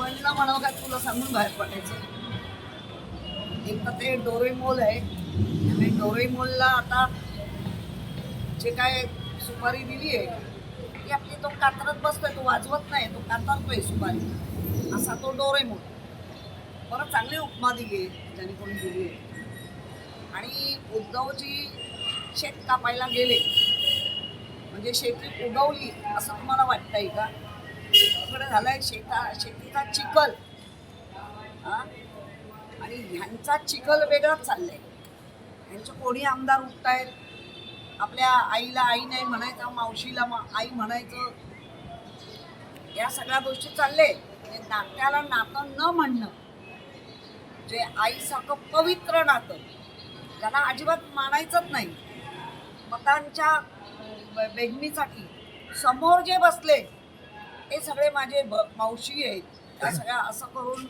बहिणीला म्हणावं काय तुला सांगून बाहेर पडायचं? एक तर ते डोरेमोल आहे. आणि डोरेमोलला आता जे काय सुपारी दिली आहे ती आपली तो कातरत बसतोय तो वाजवत नाही तो कातरतोय सुपारी. असा तो डोरेमोल बरं चांगली उपमा दिली आहे ज्यांनी कोणी दिली आहे. आणि उद्धवजी शेत कापायला गेले. म्हणजे शेती उगवली असं तुम्हाला वाटतंय का? इकडे झालाय. शेता शेतीचा चिखल. आणि ह्यांचा चिखल वेगळाच चाललाय. ह्यांचे कोणी आमदार उठतायत? आपल्या आईला आई नाही म्हणायचं मावशीला मा आई म्हणायचं. या सगळ्या गोष्टी चालले म्हणजे नात्याला नातं न म्हणणं. जे आईसारखं पवित्र नातं. ज्याला अजिबात मानायचंच नाही. मतांच्या ब- बेगमीसाठी समोर जे बसले ते सगळे माझे ब- मावशी आहेत. त्या सगळ्या असं करून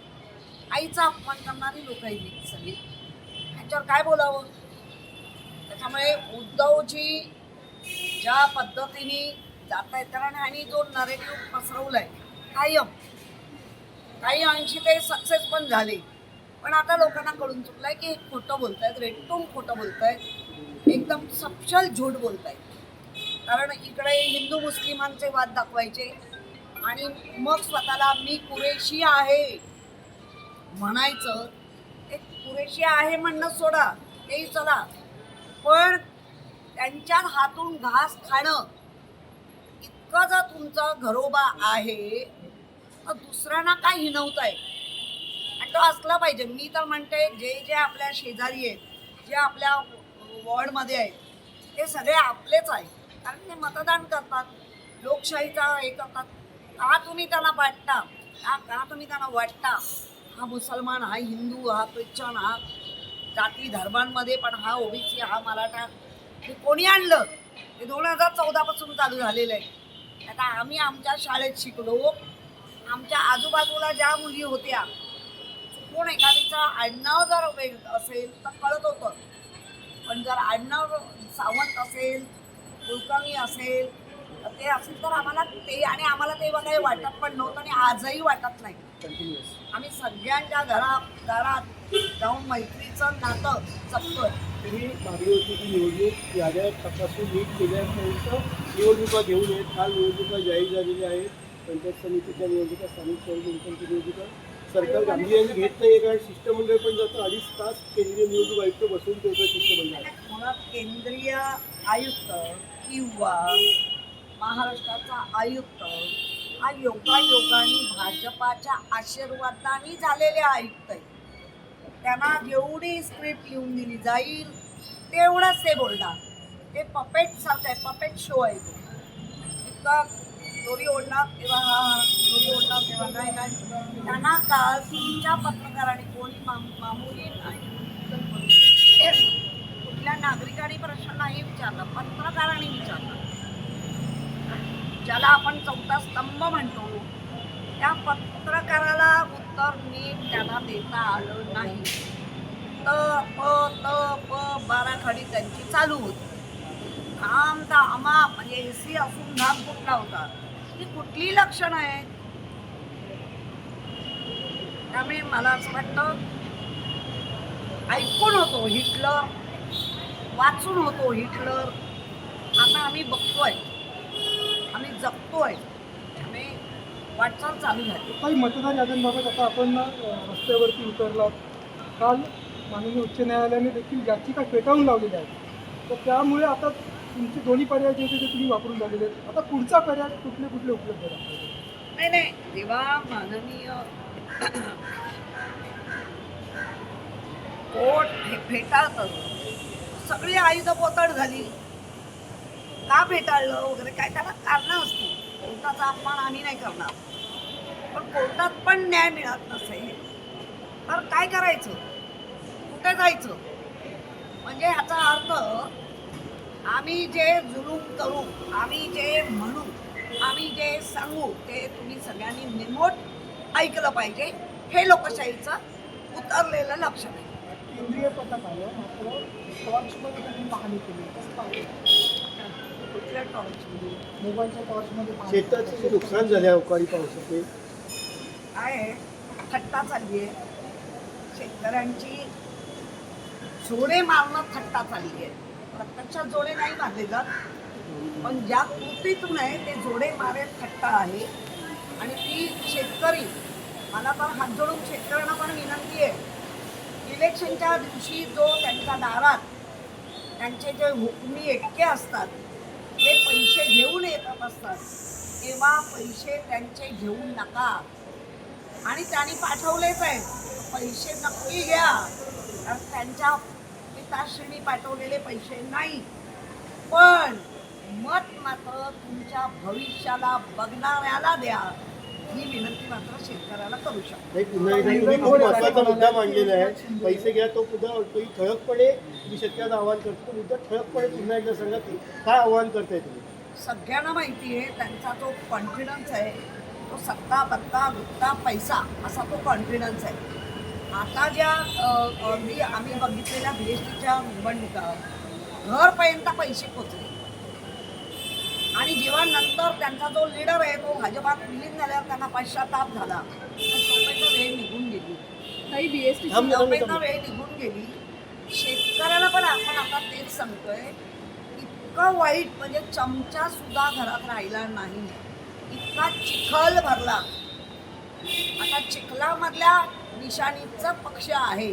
आईचा अपमान करणारी लोक आहेत सगळी. ह्यांच्यावर काय बोलावं? त्याच्यामुळे उद्धवजी ज्या पद्धतीने जात आहेत कारण ह्यांनी जो नरेटिव्ह पसरवलाय कायम. काही अंशी ते सक्सेस पण झाले. पण आता लोकांना कळून चुकलंय की एक खोटं बोलतायत रेटून खोटं बोलतायत. एकदम सपशल झूट बोलतायत. कारण इकडे हिंदू मुस्लिमांचे वाद दाखवायचे आणि मग स्वतःला मी पुरेशी आहे म्हणायचं. ते पुरेशी आहे म्हणणं सोडा. तेही चला. पण त्यांच्या हातून घास खाणं इतकं जर तुमचं घरोबा आहे तर दुसऱ्यांना काय हिनवताय? आणि तो असला पाहिजे. मी तर म्हणते जे जे आपल्या शेजारी आहेत जे आपल्या वॉर्डमध्ये आहेत ते सगळे आपलेच आहे कारण ते मतदान करतात लोकशाहीचा हे करतात. का तुम्ही त्यांना वाटता. का का तुम्ही त्यांना वाटता? हा मुसलमान हा हिंदू हा ख्रिश्चन हा जाती धर्मांमध्ये पण हा ओबीसी हा मराठा हे कोणी आणलं? हे दोन हजार चौदापासून चालू झालेलं आहे. आता आम्ही आमच्या शाळेत शिकलो. आमच्या आजूबाजूला ज्या मुली होत्या कोण एखादीचं आडनाव जर वेग असेल तर कळत होतं. पण जर आडनाव सावंत असेल कुलकर्णी असेल ते असेल तर आम्हाला ते आणि आम्हाला ते काही वाटत पण नव्हतं आणि आजही वाटत नाही. आम्ही सगळ्यांच्या घरा दारात जाऊन मैत्रीचं नातं जपतोय. तरी मागणी होती की निवडणूक याद्या तपासून नीट केल्यानंतर निवडणुका घेऊन येत काल निवडणुका जाहीर झालेल्या आहेत. पंचायत समितीच्या निवडणुका स्थानिक स्वराज्य निवडणुका. सरकार गांभीर्याने घेत नाही कारण शिष्टमंडळ पण जातं. अडीच तास केंद्रीय निवडणूक आयुक्त बसून ठेवतं शिष्टमंडळ. केंद्रीय आयुक्त किंवा महाराष्ट्राचा आयुक्त हा योगायोगाने भाजपाच्या आशीर्वादाने झालेले आयुक्त आहे. त्यांना जेवढी स्क्रिप्ट लिहून दिली जाईल तेवढंच ते बोलणार. ते पपेट सारखं आहे पपेट शो आहे तो. इतका दोरी ओढणार तेव्हा हा हा, दोरी ओढणार तेव्हा नाही नाही. त्यांना काल तुमच्या पत्रकाराने कोणी माम मामुली नाही कुठल्या नागरिकांनी प्रश्न नाही विचारला पत्रकारांनी विचारला. ज्याला आपण चौथा स्तंभ म्हणतो त्या पत्रकाराला उत्तर नीट त्यांना देता आलं नाही. त प त प बाराखडी त्यांची चालू होती. काम तर अमा म्हणजे एसी असून धाक कुठला होता? ही कुठली लक्षणं आहेत? त्यामुळे मला असं वाटतं ऐकून होतो हिटलर वाचून होतो हिटलर. आता आम्ही बघतोय. आम्ही जगतोय. त्यामुळे वाटचाल चालू झाली. काही मतदार याद्यांबाबत आता आपण रस्त्यावरती उतरलात काल माननीय उच्च न्यायालयाने देखील याचिका फेटाळून लावलेल्या आहेत तर त्यामुळे आता तुमचे दोन्ही पर्याय जे होते ते तुम्ही वापरून झालेले आहेत आता पुढचा पर्याय कुठले कुठले उपलब्ध आहे? नाही नाही. जेव्हा माननीय कोर्ट हे फेटाळतं सगळी आयुध पोतड झाली. का फेटाळलं वगैरे काय? त्याला कारणं असतील कोर्टाचा अपमान आम्ही नाही करणार. पण कोर्टात पण न्याय मिळत नसेल. तर काय करायचं? कुठे जायचं? म्हणजे ह्याचा अर्थ आम्ही जे जुलूम करू आम्ही जे म्हणू आम्ही जे सांगू ते तुम्ही सगळ्यांनी निमोट ऐकलं पाहिजे. हे लोकशाहीचं उतरलेलं लक्षण आहे. केंद्रीय पथक आलं मात्र टॉर्चमध्ये त्यांनी पाहणी केली. कुठल्या टॉर्चमध्ये मोबाईलच्या टॉर्चमध्ये शेताचे जे नुकसान झाले अवकाळी पावसाचे? काय आहे? थट्टा चालली आहे. शेतकऱ्यांची जोडे मारणं थट्टा चालली आहे. प्रत्यक्षात जोडे नाही मारले जात पण ज्या कृतीतून आहे ते जोडे मारे थट्टा आहे. आणि ती शेतकरी मला तर हात जोडून शेतकऱ्यांना पण विनंती आहे इलेक्शनच्या दिवशी जो त्यांच्या दारात त्यांचे जे हुकमी एकटे असतात ते पैसे घेऊन येतात असतात. तेव्हा पैसे त्यांचे घेऊन नका. आणि त्यांनी पाठवलेच आहे पैसे नक्की घ्या. कारण त्यांच्या पिताश्रीनी पाठवलेले पैसे नाही. पण मत मात्र तुमच्या भविष्याला बघणाऱ्याला द्या. ही विनंती मात्र शेतकऱ्याला करू शकतो. नाही, पुन्हा एकदा तुम्ही खूप महत्त्वाचा मुद्दा मांडलेला आहे. पैसे घ्या तो मुद्दा तोही ठळकपणे मी शेतकऱ्यांना आवाहन करतो तो मुद्दा ठळकपणे पुन्हा एकदा सांगा की काय आवाहन करताय तुम्ही? सगळ्यांना माहिती आहे त्यांचा जो कॉन्फिडन्स आहे तो सत्ता बत्ता गुत्ता पैसा असा तो कॉन्फिडन्स आहे. आता ज्या अ, अगदी आम्ही बघितलेल्या बी एस टीच्या निवडणुका घरपर्यंत पैसे पोचले आणि जेव्हा नंतर त्यांचा जो लीडर आहे तो भाजपात विलीन झाल्यावर त्यांना पश्चाताप झाला. वेळ निघून गेली. काही तोपर्यंत थांब ना. वेळ निघून गेली. शेतकऱ्याला पण आपण आता तेच सांगतोय इतकं वाईट म्हणजे चमचा सुद्धा घरात राहिला नाही. इतका चिखल भरला. आता चिखलामधल्या निशाणीचा पक्ष आहे.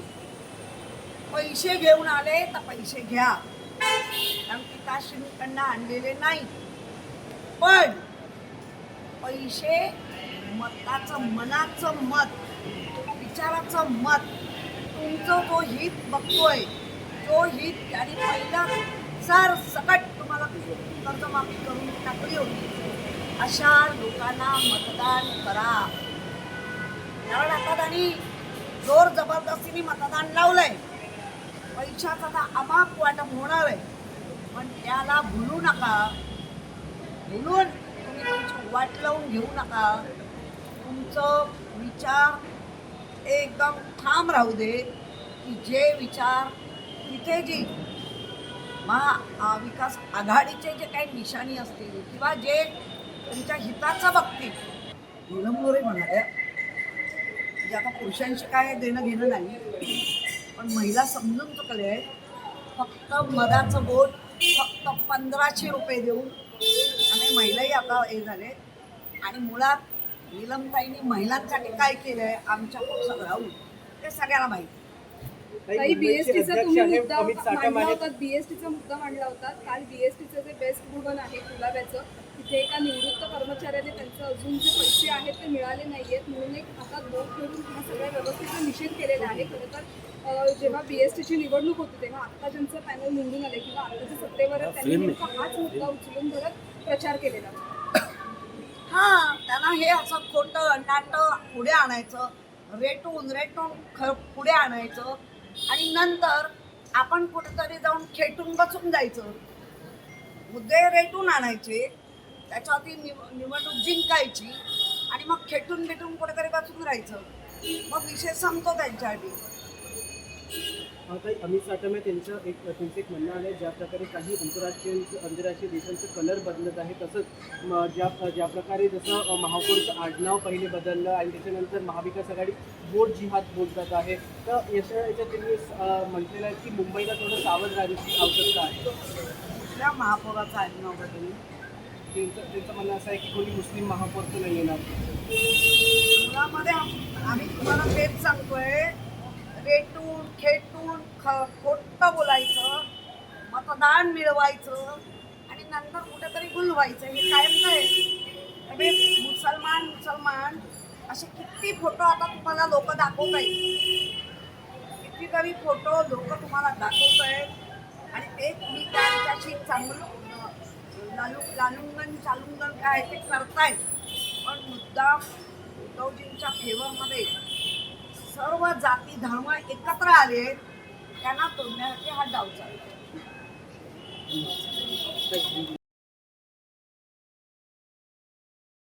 पैसे घेऊन आले तर पैसे घ्या. कारण पिताश्रीकडनं आणलेले नाही पण पैसे मताचं मनाचं मत विचाराचं मत तुमचं जो हित बघतोय तो हित आणि पहिला सर सकट तुम्हाला कर्जमाफी करून टाकली होती. अशा लोकांना मतदान करा. कारण आता त्यांनी जोर जबरदस्तीने मतदान लावलंय. पैशाचा आता अमाप वाटप होणार आहे. पण त्याला भुलू नका. म्हणून तुम्ही तुमची वाट लावून घेऊ नका. तुमचं विचार एकदम ठाम राहू दे की जे विचार तिथे जी महाविकास आघाडीचे जे काही निशाणी असतील किंवा जे तुमच्या हिताचं बघतील. निलंबोरे म्हणाल्या म्हणजे आता पुरुषांशी काय देणं घेणं नाही. पण महिला समजून चुकले आहेत. फक्त मधाचं बोट फक्त पंधराशे रुपये देऊन आणि महिलाही आता हे झाले. आणि मुळात निलमताईंनी महिलांसाठी काय केलं आहे आमच्या सगळं ते सगळ्यांना माहिती. काही बीएसटीचा तुम्ही मुद्दा मांडला होता बीएसटीचा मुद्दा मांडला होता. काल बीएसटीचं जे बेस्ट भुवन आहे कुलाब्याचं तिथे एका निवृत्त कर्मचाऱ्याने त्यांचं अजून जे पैसे आहेत ते मिळाले नाही आहेत म्हणून एक हातात बोट ठेवून हा सगळ्या व्यवस्थेचा निषेध केलेला आहे खरं तर जेव्हा बीएसटीची निवडणूक होती तेव्हा आता ज्यांचं पॅनल निवडून आले किंवा आता जे सत्तेवर त्यांनी नेमका हाच मुद्दा उचलून धरत प्रचार केलेला. होता. हा त्यांना हे असं खोटं नाटं पुढे आणायचं रेटून रेटून ख पुढे आणायचं. आणि नंतर आपण कुठेतरी जाऊन खेटून बसून जायचं. मुद्दे रेटून आणायचे त्याच्यावरती निव निवडणूक जिंकायची आणि मग खेटून बिटून कुठेतरी बसून राहायचं. मग विषय संपतो त्यांच्यासाठी. आता अमित साठमे त्यांचं एक त्यांचं एक म्हणणं आहे ज्या प्रकारे काही आंतरराष्ट्रीय आंतरराष्ट्रीय देशांचं कलर बदलत आहे तसंच ज्या ज्या प्रकारे जसं महापौरचं आडनाव पहिले बदललं आणि त्याच्यानंतर महाविकास आघाडी वोट जिहाद बोलतात आहे तर याच्या याच्यात त्यांनी म्हटलेलं आहे की मुंबईला थोडं सावध राहण्याची आवश्यकता आहे. कुठल्या महापौराचं आडनाव बदलून त्यांचं त्यांचं म्हणणं असं आहे की कोणी मुस्लिम महापौर तर नाही येणार. मुलामध्ये आम- आम्ही तुम्हाला तेच सांगतोय पेटून खेटून ख खोटं बोलायचं मतदान मिळवायचं आणि नंतर कुठेतरी गुलवायचं हे कायम काय म्हणजे मुसलमान मुसलमान असे किती फोटो आता तुम्हाला लोक दाखवत आहेत. कितीतरी फोटो लोक तुम्हाला दाखवत आहेत. आणि ते तुम्ही त्यांच्याशी चांगलं लालू लालुंगन चालुंगन काय ते करतायत पण मुद्दा उद्धवजींच्या फेवरमध्ये सर्व जाती धर्म एकत्र आले त्यांना तोडण्यासाठी हा डाव चालतो.